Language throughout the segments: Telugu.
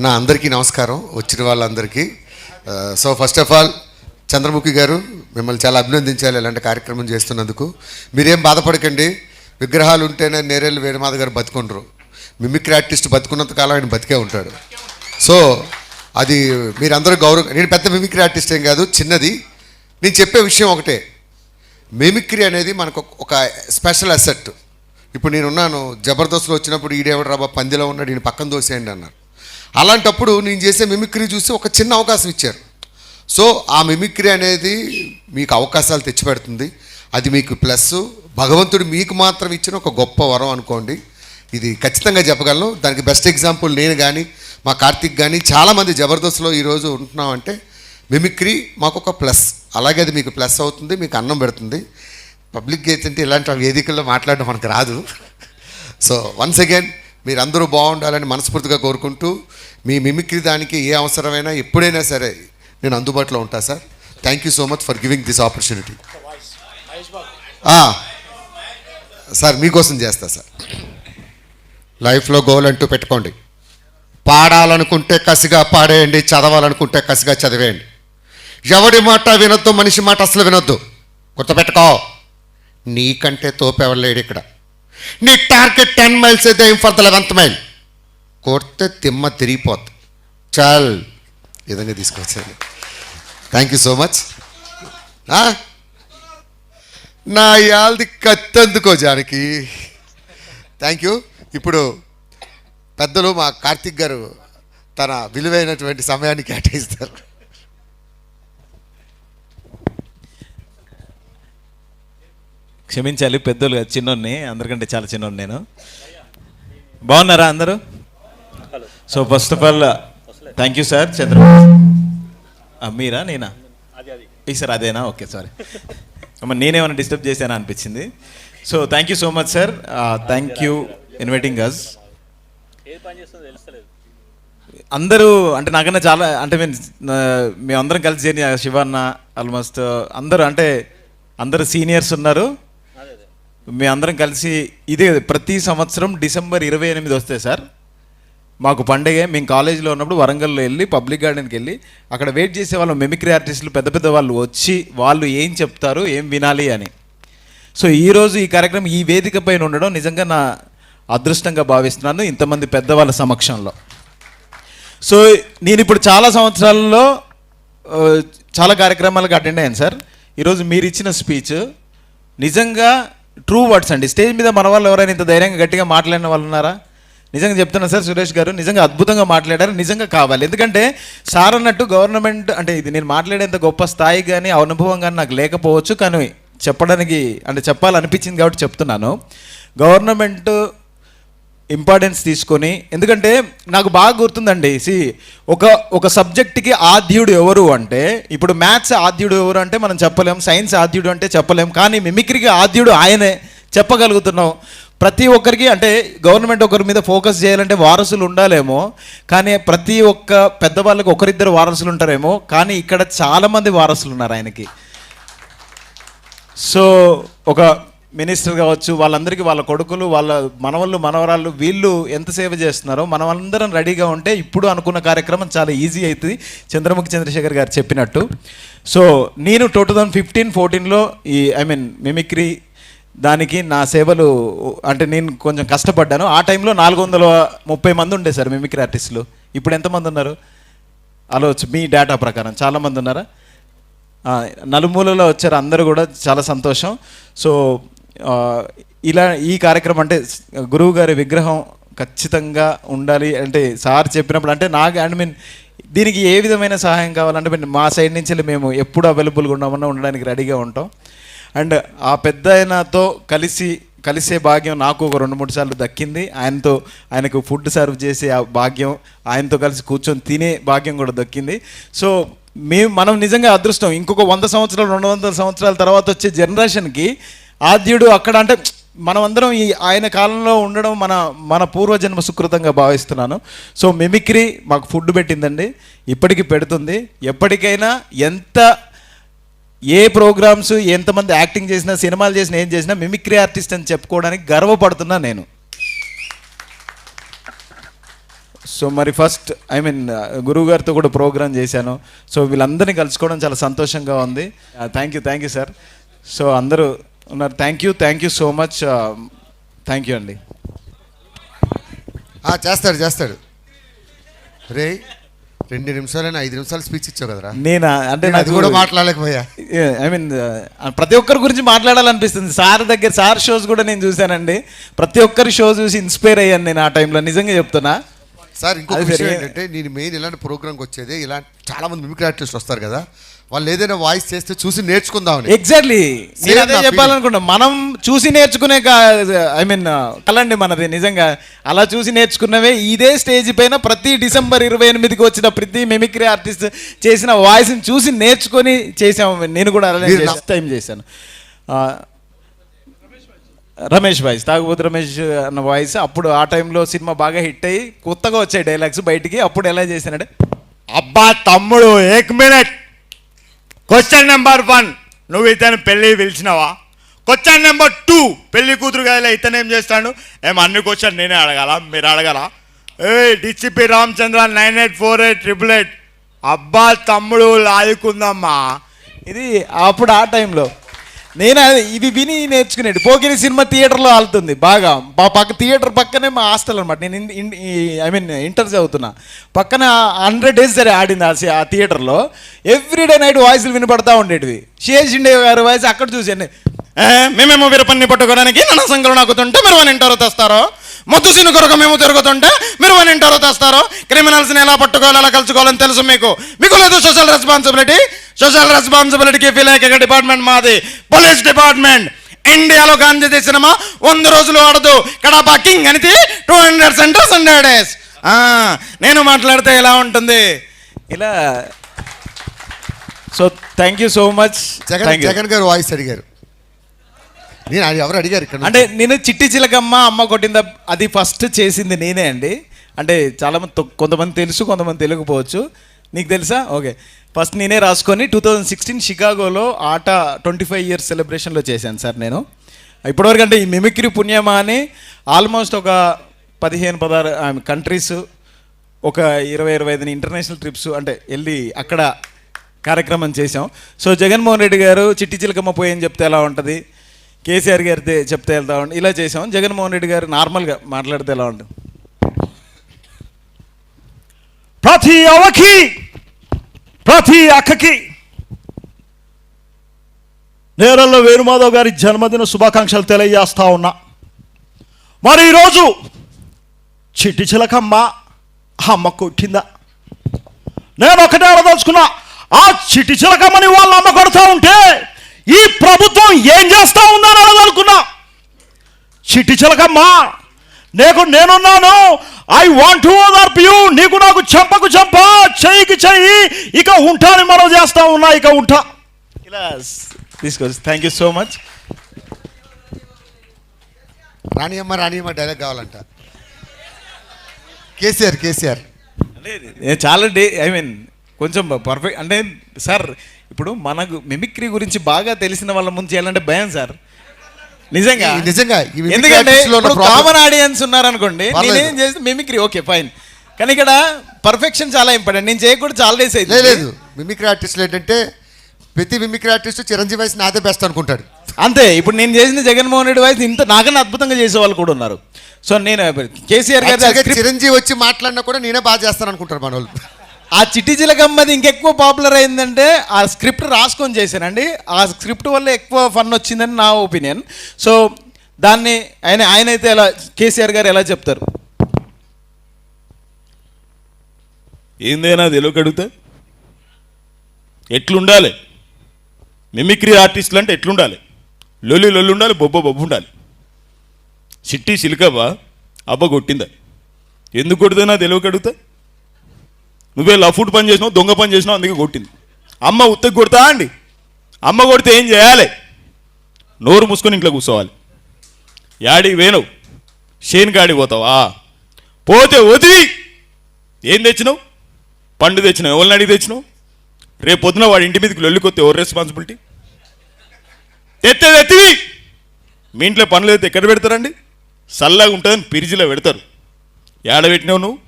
అన్న అందరికీ నమస్కారం. వచ్చిన వాళ్ళందరికీ. So first of all Chandramukhi garu మిమ్మల్ని చాలా అభినందించాలి ఇలాంటి కార్యక్రమం చేస్తున్నందుకు. మీరేం బాధపడకండి. విగ్రహాలు ఉంటేనే నేరేళ్ళు వేణుమాధ గారు బతుకుండరు. మిమిక్రీ ఆర్టిస్ట్ బతుకున్నంత కాలం ఆయన బతికే ఉంటాడు. సో అది మీరందరూ గౌరవం నేను పెద్ద మిమిక్రీ ఆర్టిస్ట్ ఏం కాదు చిన్నది. నేను చెప్పే విషయం ఒకటే. మిమిక్రీ అనేది మనకు ఒక- స్పెషల్ అసెట్. ఇప్పుడు నేనున్నాను జబర్దస్త్లో వచ్చినప్పుడు ఈడేవడు రాబా పందిలో ఉన్నాడు ఈయన పక్కన దోసేయండి అన్నారు. అలాంటప్పుడు నేను చేసే మిమిక్రీ చూసి ఒక చిన్న అవకాశం ఇచ్చారు. సో ఆ మిమిక్రీ అనేది మీకు అవకాశాలు తెచ్చిపెడుతుంది. అది మీకు ప్లస్ భగవంతుడు మీకు మాత్రం ఇచ్చిన ఒక గొప్ప వరం అనుకోండి. ఇది ఖచ్చితంగా చెప్పగలను. దానికి బెస్ట్ ఎగ్జాంపుల్ నేను కానీ మా కార్తిక్ కానీ చాలామంది జబర్దస్త్లో ఈరోజు ఉంటున్నామంటే మిమిక్రీ మాకు ఒక ప్లస్ అలాగే అది మీకు ప్లస్ అవుతుంది మీకు అన్నం పెడుతుంది. పబ్లిక్ గేట్స్ అంటే ఇలాంటి వేదికల్లో మాట్లాడడం మనకు రాదు. సో వన్స్ అగైన్ మీరందరూ బాగుండాలని మనస్ఫూర్తిగా కోరుకుంటూ మీ మిమిక్రీ దానికి ఏ అవసరమైనా ఎప్పుడైనా సరే నేను అందుబాటులో ఉంటా sir. Thank you so much for giving this opportunity sir మీకోసం చేస్తా సార్. లైఫ్లో గోల్ అంటూ పెట్టుకోండి. పాడాలనుకుంటే కసిగా పాడేయండి చదవాలనుకుంటే కసిగా చదివేయండి. ఎవడి మాట వినొద్దు మనిషి మాట అసలు వినొద్దు. గుర్తుపెట్టుకో. నీకంటే తోపెవరు లేడు ఇక్కడ. నీ టార్గెట్ టెన్ మైల్స్ అయితే ఏం ఫర్ ద లెవెంత్ మైల్. కొడితే తిమ్మ తిరిగిపోతుంది చాల్. విధంగా తీసుకొచ్చాను థ్యాంక్ యూ సో మచ్ నా యాల్ది కత్తందుకో జానకి? థ్యాంక్ యూ ఇప్పుడు పెద్దలు మా కార్తిక్ గారు తన విలువైనటువంటి సమయాన్ని కేటాయిస్తారు. క్షమించాలి పెద్దోళ్ళు కాదు చిన్నోడిని. అందరికంటే చాలా చిన్నోడు నేను. బాగున్నారా అందరూ? So first of all thank you sir Chandrababu. మీరా నేనా? ఈ సార్ అదేనా? ఓకే సారీ అమ్మ నేనేమైనా డిస్టర్బ్ చేశానా అనిపించింది. So thank you so much sir thank you inviting us అందరూ అంటే నాకన్నా చాలా అంటే మేము మేమందరం కలిసి చేరిన శివన్న ఆల్మోస్ట్ అందరూ అంటే అందరు సీనియర్స్ ఉన్నారు. మీ అందరం కలిసి ఇదే ప్రతి సంవత్సరం డిసెంబర్ ఇరవై ఎనిమిది వస్తే సార్ మాకు పండగ మేము కాలేజీలో ఉన్నప్పుడు వరంగల్లో వెళ్ళి పబ్లిక్ గార్డెన్కి వెళ్ళి అక్కడ వెయిట్ చేసే వాళ్ళు మెమిక్రీ ఆర్టిస్టులు పెద్ద పెద్ద వాళ్ళు వచ్చి వాళ్ళు ఏం చెప్తారు ఏం వినాలి అని. సో ఈరోజు ఈ కార్యక్రమం ఈ వేదిక పైన ఉండడం నిజంగా నా అదృష్టంగా భావిస్తున్నాను ఇంతమంది పెద్దవాళ్ళ సమక్షంలో. సో నేను ఇప్పుడు చాలా సంవత్సరాల్లో చాలా కార్యక్రమాలకు అటెండ్ అయ్యాను సార్. ఈరోజు మీరు ఇచ్చిన స్పీచ్ నిజంగా ట్రూ వర్డ్స్ అండి. స్టేజ్ మీద మన వాళ్ళు ఎవరైనా ఇంత ధైర్యంగా గట్టిగా మాట్లాడిన వాళ్ళు ఉన్నారా? నిజంగా చెప్తున్నా సార్ సురేష్ గారు నిజంగా అద్భుతంగా మాట్లాడారు నిజంగా కావాలి. ఎందుకంటే సార్ అన్నట్టు గవర్నమెంట్ అంటే ఇది నేను మాట్లాడేంత గొప్ప స్థాయి కానీ అనుభవం కానీ నాకు లేకపోవచ్చు కానీ చెప్పడానికి అంటే చెప్పాలనిపించింది కాబట్టి చెప్తున్నాను. గవర్నమెంట్ ఇంపార్టెన్స్ తీసుకొని ఎందుకంటే నాకు బాగా గుర్తుందండి సి ఒక ఒక సబ్జెక్ట్కి ఆద్యుడు ఎవరు అంటే ఇప్పుడు మ్యాథ్స్ ఆద్యుడు ఎవరు అంటే మనం చెప్పలేం సైన్స్ ఆద్యుడు అంటే చెప్పలేం కానీ మిమిక్రీకి ఆద్యుడు ఆయనే చెప్పగలుగుతున్నాం. ప్రతి ఒక్కరికి అంటే గవర్నమెంట్ ఒకరి మీద ఫోకస్ చేయాలంటే వారసులు ఉండాలేమో కానీ ప్రతి ఒక్క పెద్దవాళ్ళకి ఒకరిద్దరు వారసులు ఉంటారేమో కానీ ఇక్కడ చాలామంది వారసులు ఉన్నారు ఆయనకి. సో ఒక మినిస్టర్ కావచ్చు వాళ్ళందరికీ వాళ్ళ కొడుకులు వాళ్ళ మనవళ్ళు మనవరాళ్ళు వీళ్ళు ఎంత సేవ చేస్తున్నారో మనం అందరం రెడీగా ఉంటే ఇప్పుడు అనుకున్న కార్యక్రమం చాలా ఈజీ అవుతుంది. చంద్రముఖి చంద్రశేఖర్ గారు చెప్పినట్టు. సో నేను టూ థౌజండ్ ఫిఫ్టీన్ ఫోర్టీన్లో ఈ ఐ మీన్ మిమిక్రీ దానికి నా సేవలు అంటే నేను కొంచెం కష్టపడ్డాను. ఆ టైంలో నాలుగు వందల ముప్పై మంది ఉండే సార్ మిమిక్రీ ఆర్టిస్టులు. ఇప్పుడు ఎంతమంది ఉన్నారు? ఆలోచన మీ డేటా ప్రకారం చాలామంది ఉన్నారా? నలుమూలలో వచ్చారు అందరూ కూడా చాలా సంతోషం. సో ఇలా ఈ కార్యక్రమం అంటే గురువు గారి విగ్రహం ఖచ్చితంగా ఉండాలి అంటే సార్ చెప్పినప్పుడు అంటే నాకు ఐ మీన్ దీనికి ఏ విధమైన సహాయం కావాలంటే మేము మా సైడ్ నుంచి మేము ఎప్పుడు అవైలబుల్గా ఉండమన్నా ఉండడానికి రెడీగా ఉంటాం. అండ్ ఆ పెద్ద ఆయనతో కలిసి కలిసే భాగ్యం నాకు ఒక రెండు మూడు సార్లు దక్కింది. ఆయనతో ఆయనకు ఫుడ్ సర్వ్ చేసే ఆ భాగ్యం ఆయనతో కలిసి కూర్చొని తినే భాగ్యం కూడా దక్కింది. సో మేము మనం నిజంగా అదృష్టం. ఇంకొక వంద సంవత్సరాలు రెండు వందల సంవత్సరాల తర్వాత వచ్చే జనరేషన్కి ఆద్యుడు అక్కడ అంటే మనమందరం ఈ ఆయన కాలంలో ఉండడం మన మన పూర్వజన్మ సుకృతంగా భావిస్తున్నాను. సో మిమిక్రీ మాకు ఫుడ్ పెట్టిందండి. ఇప్పటికీ పెడుతుంది. ఎప్పటికైనా ఎంత ఏ ప్రోగ్రామ్స్ ఎంతమంది యాక్టింగ్ చేసినా సినిమాలు చేసినా ఏం చేసినా మిమిక్రీ ఆర్టిస్ట్ అని చెప్పుకోవడానికి గర్వపడుతున్నా నేను. సో మరి ఫస్ట్ ఐ మీన్ గురువు గారితో కూడా ప్రోగ్రామ్ చేశాను. సో వీళ్ళందరినీ కలుసుకోవడం చాలా సంతోషంగా ఉంది. Thank you thank you sir. So అందరూ ఉన్నారు. Thank you thank you so much thank you అండి. చేస్తాడు చేస్తాడు. రే రెండు నిమిషాలైనా ఐదు నిమిషాలు స్పీచ్ ఇచ్చావు కదరా? నేను? అంటే అది నాకు కూడా మాట్లాడలేకపోయా. ఐ మీన్ ప్రతి ఒక్కరి గురించి మాట్లాడాలనిపిస్తుంది. సార్ దగ్గర సార్ షోస్ కూడా నేను చూశానండి. ప్రతి ఒక్కరి షో చూసి ఇన్స్పైర్ అయ్యాను నేను ఆ టైంలో నిజంగా చెప్తున్నా. సార్ ఇంకొక అది విషయం. ఏంటంటే నేను మెయిన్ ఇలాంటి ప్రోగ్రామ్కి వచ్చేది ఇలాంటి చాలా మంది మిమిక్రీ ఆర్టిస్ట్ వస్తారు కదా. వాళ్ళు ఏదైనా వాయిస్ చేస్తే చూసి నేర్చుకుందామని. ఎగ్జాక్ట్లీ నేను అదే చెప్పాలనుకున్నా మనం చూసి నేర్చుకునే ఐ మీన్ కలండి మనది నిజంగా. అలా చూసి నేర్చుకున్నవే ఇదే స్టేజ్ పైన ప్రతి డిసెంబర్ ఇరవై ఎనిమిదికి వచ్చిన ప్రతి మిమిక్రీ ఆర్టిస్ట్ చేసిన వాయిస్ని చూసి నేర్చుకొని చేసాము నేను కూడా అలానే ఫస్ట్ టైం చేశాను. రమేష్ వాయిస్ తాగుబోతు రమేష్ అన్న వాయిస్ అప్పుడు ఆ టైంలో సినిమా బాగా హిట్ అయ్యి కొత్తగా వచ్చాయి డైలాగ్స్ బయటికి అప్పుడు ఎలా చేశానంటే అబ్బా తమ్ముడు ఏక్ మినిట్. క్వశ్చన్ నెంబర్ వన్ నువ్వు ఇతను పెళ్ళి పిలిచినావా? క్వశ్చన్ నెంబర్ టూ పెళ్ళి కూతురు కదా ఇతను ఏం చేస్తాడు? ఏం అన్ని క్వశ్చన్ నేనే అడగాల? మీరు అడగాల? ఏ DCP Ramachandra nine eight four eight triple eight. అబ్బా తమ్ముడు లాదుకుందమ్మా ఇది అప్పుడు ఆ టైంలో నేను ఇది ఇవి విని నేర్చుకునేది. పోకిరి సినిమా థియేటర్లో ఆలుతుంది బాగా. మా పక్క థియేటర్ పక్కనే మా హాస్టల్ అనమాట నేను ఐ మీన్ ఇంటర్ చదువుతున్నా. పక్కన హండ్రెడ్ డేస్ సరే ఆడింది ఆ ఆ థియేటర్లో. ఎవ్రీడే నైట్ వాయిస్లు వినపడతా ఉండేటివి. శేషిండే గారి వాయిస్ అక్కడ చూసాను మేమేమో వీరపన్ని పట్టుకోవడానికి నన్న సంకలు నాకుతుంటే మీరు వన్ ఇంటారో తెస్తారో. మొద్దు సిని కొరకు మేము తిరుగుతుంటే మీరు వన్ ఇంటారో తెస్తారో. క్రిమినల్స్ని ఎలా పట్టుకోవాలి ఎలా కలుసుకోవాలని తెలుసు మీకు. మీకు లేదు సోషల్ రెస్పాన్సిబిలిటీ సోషల్ రెస్పాన్సిబిలిటీకి ఫీల్ అయ్యే డిపార్ట్మెంట్ మాది. Police department. ఇండియాలో గాంధీ సినిమా వంద రోజులు ఆడదు. కడప కింగ్ అనేది two hundred centres hundred days నేను మాట్లాడితే ఎలా ఉంటుంది? ఇలా. So thank you so much Jagan Jagan garu voice అడిగారు. నేను అది ఎవరు అడిగారు ఇక్కడ అంటే నేను చిట్టి చిలకమ్మ అమ్మ కొట్టింద అది ఫస్ట్ చేసింది నేనే అండి. అంటే చాలా మంది తొ- కొంతమంది తెలుసు కొంతమంది తెలియకపోవచ్చు. నీకు తెలుసా? ఓకే. ఫస్ట్ నేనే రాసుకొని టూ థౌజండ్ సిక్స్టీన్ షికాగోలో ఆట ట్వంటీ ఫైవ్ ఇయర్స్ సెలబ్రేషన్లో చేశాను సార్ నేను. ఇప్పటివరకు అంటే ఈ మిమిక్రీ పుణ్యమా అని ఆల్మోస్ట్ ఒక పదిహేను పదహారు కంట్రీస్ ఒక ఇరవై ఇరవై ఐదు ఇంటర్నేషనల్ ట్రిప్స్ అంటే వెళ్ళి అక్కడ కార్యక్రమం చేశాం. సో జగన్మోహన్ రెడ్డి గారు చిట్టి చిలకమ్మ పోయని అని చెప్తే ఎలా ఉంటుంది? కేసీఆర్ గారితే చెప్తే వెళ్తా ఉంటుంది? ఇలా చేసాం జగన్మోహన్ రెడ్డి గారు నార్మల్గా మాట్లాడితే ఎలా ఉంటుంది? ప్రతి అవకి ప్రతి అక్కకి. నేరల్లో వేణుమాధవ్ గారి జన్మదిన శుభాకాంక్షలు తెలియజేస్తా ఉన్నా. మరి ఈరోజు చిట్టి చిలకమ్మ అమ్మ కొట్టిందా? నేను ఒకటే అడదలుచుకున్నా ఆ చిట్టి చిలకమ్మని వాళ్ళు అమ్మ కొడతా ఉంటే ఈ ప్రభుత్వం ఏం చేస్తా ఉందని అడదలుకున్నా చిట్టి చిలకమ్మ నీకు నేనున్నాను ఐ వాంట్ టు ఓదార్ప్ యూ నీకు నాకు చెంపకు చెంప చెయ్యికి చెయ్యి ఇక ఉంటాని మనం చేస్తా ఉన్నా ఇక ఉంటా. ఇలా తీసుకోవచ్చు thank you so much Raniyamma Raniyamma dialogue కావాలంట. కేసీఆర్ కేసీఆర్. అంటే నేను చాలా డే ఐ మీన్ కొంచెం పర్ఫెక్ట్ అంటే సార్ ఇప్పుడు మనకు మిమిక్రీ గురించి బాగా తెలిసిన వాళ్ళ ముందు చేయాలంటే భయం సార్. నిజంగా? నిజంగా ఎందుకంటే కామన్ ఆడియన్స్ ఉన్నారనుకోండి. నేనేం చేస్తే మిమిక్రీ ఓకే ఫైన్ కానీ ఇక్కడ పర్ఫెక్షన్ చాలా ఇంపార్టెంట్ నేను చేయకూడదు చాలా డేస్ అయితే లేదు మిమిక్రీ ఆర్టిస్టులు ఏంటంటే ప్రతి మిమిక్రీ ఆర్టిస్ట్ చిరంజీవి వయసు నాదే బెస్ట్ అనుకుంటాడు. అంతే ఇప్పుడు నేను చేసిన జగన్మోహన్ రెడ్డి వాయిస్ ఇంత నాకన్నా అద్భుతంగా చేసే వాళ్ళు కూడా ఉన్నారు. సో నేను కేసీఆర్ గారి చిరంజీవి వచ్చి మాట్లాడినా కూడా నేనే బాగా చేస్తాను అనుకుంటారు మన వాళ్ళు ఆ చిట్టి చిలకమ్మది ఇంకెక్కువ పాపులర్ అయిందంటే ఆ స్క్రిప్ట్ రాసుకొని చేశానండి. ఆ స్క్రిప్ట్ వల్ల ఎక్కువ ఫన్ వచ్చిందని నా ఒపీనియన్. సో దాన్ని ఆయన ఆయన అయితే ఎలా కేసీఆర్ గారు ఎలా చెప్తారు? ఏందైనా తెలుగు అడిగితే? ఎట్లుండాలి? మిమిక్రీ ఆర్టిస్టులు అంటే ఎట్లుండాలి? లొల్లి లొల్లి ఉండాలి బొబ్బ బొబ్బు ఉండాలి. చిట్టి చిలుకవ్వ అబ్బ కొట్టిందా? ఎందుకు కొడుతుందా తెలుగు అడుగుతా? నువ్వే లఫుట్ పని చేసినావు దొంగ పని చేసినావు అందుకే కొట్టింది. అమ్మ ఉత్తకి కొడతా అండి. అమ్మ కొడితే ఏం చేయాలి? నోరు మూసుకొని ఇంట్లో కూర్చోవాలి. యాడికి వేణవు షేన్ కాడికి పోతావా? పోతే వదిలి. ఏం తెచ్చినావు? పండు తెచ్చినావు ఎవరిని అడిగి తెచ్చినావు? రేపు పొద్దున వాడి ఇంటి మీదకి లొల్లికొస్తే ఎవరు రెస్పాన్సిబిలిటీ తెత్తే తెత్తివి మీ ఇంట్లో పనులు అయితే ఎక్కడ పెడతారండి? చల్లగా ఉంటుందని పిరిజిలో పెడతారు. ఏడ పెట్టినావు నువ్వు?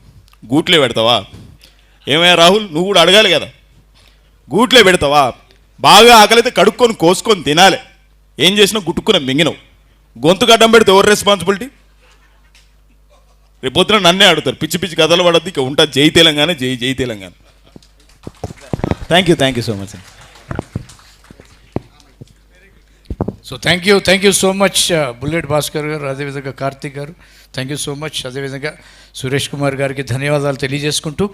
గూట్లే పెడతావా? ఏమయ్యా రాహుల్ నువ్వు కూడా అడగాలి కదా. గూట్లే పెడతావా? బాగా ఆకలితే కడుక్కొని కోసుకొని తినాలి. ఏం చేసినా గుట్టుకున్న మింగినవు. గొంతు గడ్డం పెడితే ఎవరు రెస్పాన్సిబిలిటీ రేపు పొద్దున నన్నే అడుగుతారు. పిచ్చి పిచ్చి కథలు పడద్దు ఇక ఉంటా జై తెలంగాణ జై జై Telangana. Thank you thank you so much so thank you thank you so much bullet Bhaskar garu అదేవిధంగా కార్తీక్ గారు. థ్యాంక్ యూ సో మచ్ అదేవిధంగా సురేష్ కుమార్ గారికి ధన్యవాదాలు తెలియజేసుకుంటూ.